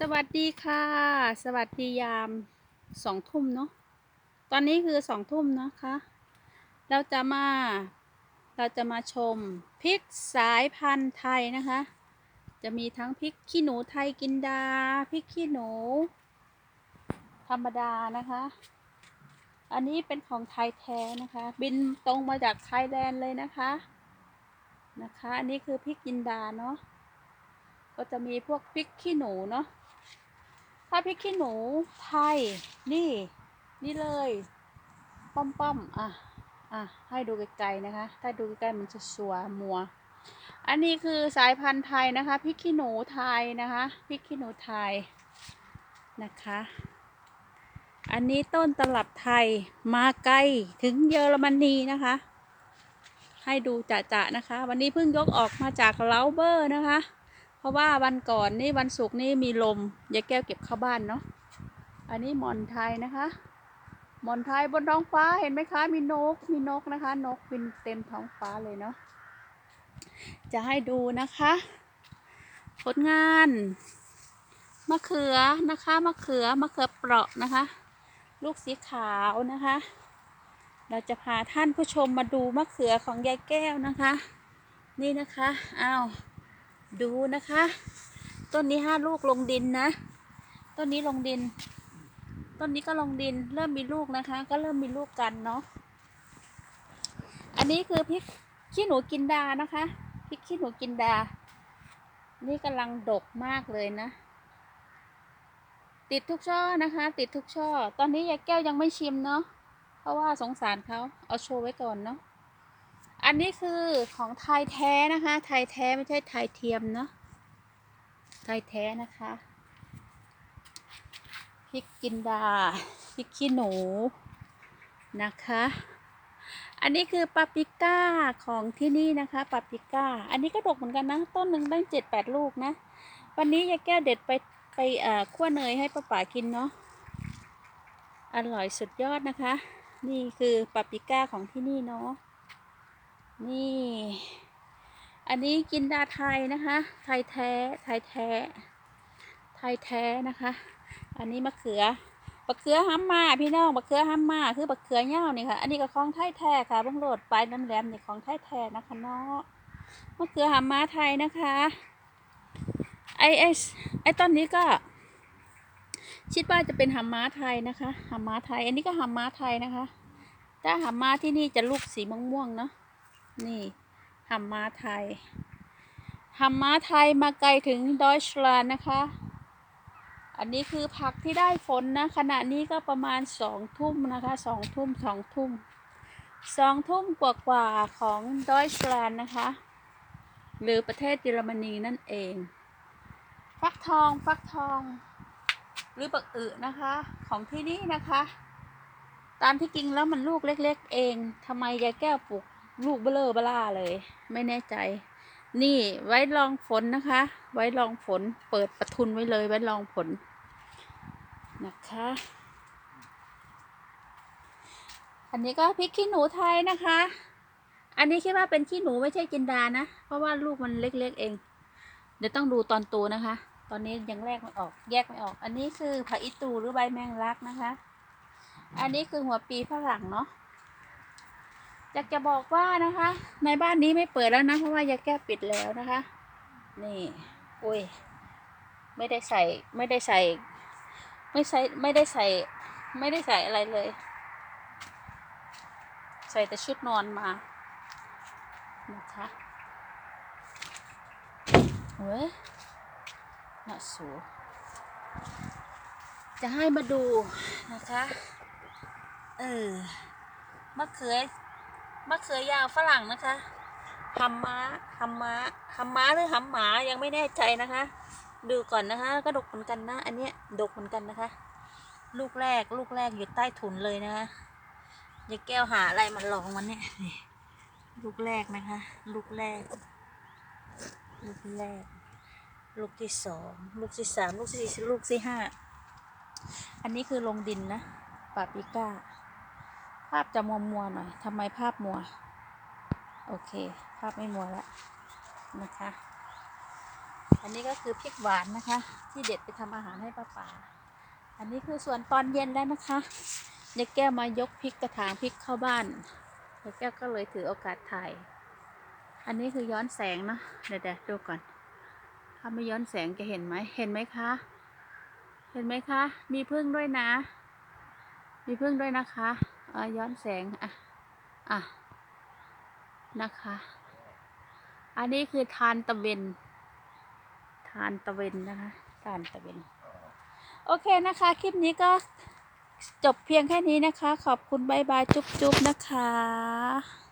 สวัสดีค่ะ สวัสดียามสองทุ่มเนาะตอนนี้คือสองทุ่มนะคะ เราจะมา เราจะมาชมพริกสายพันธุ์ไทยนะคะ จะมีทั้งพริกขี้หนูไทยกินดาพริกขี้หนู ธรรมดานะคะ อันนี้เป็นของไทยแท้นะคะ บินตรงมาจากไทยแลนด์เลยนะคะนะคะ อันนี้คือพริกจินดาเนาะก็จะมีพวกพริกขี้หนูเนาะ ถ้าพริกขี้หนูไทย นี่ นี่เลย ป้อมป้อมๆอะ อะ ให้ดูไกลๆนะคะ ถ้าดูใกล้ๆมันจะสัวมัว อันนี้คือสายพันธุ์ไทยนะคะพริกขี้หนูไทยนะคะพริกขี้หนูไทยนะคะ อันนี้ต้นตลับไทยมาไกลถึงเยอรมนีนะคะ ให้ดูจะๆนะคะ วันนี้เพิ่งยกออกมาจากเลาเบอร์นะคะ ราะว่าวันก่อนนี่วันศุกร์นี่มีลมยายแก้วเก็บเข้าบ้านเนาะอันนี้หมอนไทยนะคะหมอนไทยบนท้องฟ้าเห็นไหมคะ มีนกมีนกนะคะ นกบินเต็มท้องฟ้าเลยเนาะจะให้ดูนะคะ ผลงานมะเขือนะคะมะเขือมะเขือเปราะนะคะ ลูกสีขาวนะคะ เราจะพาท่านผู้ชมมาดูมะเขือของยายแก้วนะคะ นี่นะคะอ้าว ดูนะคะ ต้นนี้ห้าลูกลงดินนะ ต้นนี้ลงดิน ต้นนี้ก็ลงดิน เริ่มมีลูกนะคะ ก็เริ่มมีลูกกันเนาะ อันนี้คือพริกขี้หนูกินดานะคะ พริกขี้หนูกินดา นี่กำลังดกมากเลยนะ ติดทุกช่อนะคะ ติดทุกช่อ ตอนนี้ยายแก้วยังไม่ชิมเนาะ เพราะว่าสงสารเขาเอาโชว์ไว้ก่อนเนาะ อันนี้คือของไทยแท้นะคะ ไทยแท้ไม่ใช่ไทยเทียมเนาะ ไทยแท้นะคะพริกกินดาพริกขี้หนูนะคะ อันนี้คือปาปิก้าของที่นี่นะคะปาปิก้า อันนี้ก็ดกเหมือนกันนะ ต้นหนึ่งได้เจ็ดแปดลูกนะ วันนี้ยายแก้วเด็ดไปไปเอ่อคั่วเนยให้ป้าป๋ากินเนาะ อร่อยสุดยอดนะคะ นี่คือปาปิก้าของที่นี่เนาะ นี่ อันนี้กินดาไทยนะคะ ไทยแท้ ไทยแท้ ไทยแท้นะคะ อันนี้มะเขือมะเขือห้ำมาพี่น้องมะเขือห้ำมาคือมะเขือเง่านี่ค่ะ อันนี้ก็ของไทยแท้ค่ะเบังโหลดไปน้ำแหลมนี่ของไทยแท้นะคะเนาะมะเขือห้ำมาไทยนะคะไอไอไอต้นนี้ก็คิดว่าจะเป็นหำม้าไทยนะคะหำม้าไทย อันนี้ก็หำม้าไทยนะคะ ถ้าหำม้าที่นี่จะลูกสีม่วงๆเนาะ นี่หำม้าไทยหำม้าไทยมาไกลถึงดอยชลานนะคะ อันนี้คือผักที่ได้ฝนนะ ขณะนี้ก็ประมาณสองทุ่มนะคะสองทุ่มสองทุ่มสองทุ่มกว่าๆของดอยชลานนะคะ หรือประเทศเยอรมนีนั่นเอง ฟักทองฟักทอง หรือปักอึนะคะ ของที่นี่นะคะ ตามที่จริงแล้วมันลูกเล็ก ๆ เองทำไมยายแก้วปลูก ลูกเบลอเบล่าเลย ไม่แน่ใจ นี่ไว้ลองฝนนะคะ ไว้ลองฝน เปิดประทุนไว้เลยไว้ลองฝนนะคะ อันนี้ก็พริกขี้หนูไทยนะคะ อันนี้คิดว่าเป็นขี้หนูไม่ใช่จินดานะ เพราะว่าลูกมันเล็กๆเอง เดี๋ยวต้องดูตอนโตนะคะ ตอนนี้ยังแยกไม่ออก แยกไม่ออก อันนี้คือผักอีตูหรือใบแมงลักนะคะ อันนี้คือหัวปีฝรั่งเนาะ อยากจะบอกว่านะคะ ในบ้านนี้ไม่เปิดแล้วนะเพราะว่ายาแก้ปิดแล้วนะคะ นี่อุ้ยไม่ได้ใส่ไม่ได้ใส่ ไม่ใส่ไม่ได้ใส่ ไม่ได้ใส่อะไรเลย ใส่แต่ชุดนอนมานะคะเว้ยน่าสูจะให้มาดูนะคะ เออมะเขือ มะเขือยาวฝรั่งนะคะฮัมม้าฮัมม้าฮัมม้าหรือฮัมหมายังไม่แน่ใจนะคะ ดูก่อนนะคะ ก็ดกเหมือนกันนะ อันเนี้ยดกเหมือนกันนะคะ ลูกแรกลูกแรกอยู่ใต้ถุนเลยนะคะอย่าแก้วหาอะไรมาลองมันเนี่ยลูกแรกนะคะ ลูกแรก ลูกแรก ลูกที่สองลูกที่สามลูกที่สี่ลูกที่ห้าอันนี้คือลงดินนะปาปิก้าาพจะมัวมัวหน่อยทำไมภาพมัว โอเค ภาพไม่มัวแล้วนะคะ อันนี้ก็คือพริกหวานนะคะ ที่เด็ดไปทำอาหารให้ป้าป๋าอันนี้คือส่วนตอนเย็นแล้วนะคะยายแก้วมายกพริกกระถางพริกเข้าบ้านยายแก้วก็เลยถือโอกาสถ่าย อันนี้คือย้อนแสงเนาะเดี๋ยวเดะดูก่อน ถ้าไม่ย้อนแสงจะเห็นไหมเห็นไหมคะ เห็นไหมคะ มีพึ่งด้วยนะ มีพึ่งด้วยนะคะ ย้อนแสง อะ อะ นะคะ อันนี้คือทานตะเวน ทานตะเวนนะคะ ทานตะเวน โอเคนะคะ คลิปนี้ก็จบเพียงแค่นี้นะคะ ขอบคุณบายบายจุ๊บๆนะคะ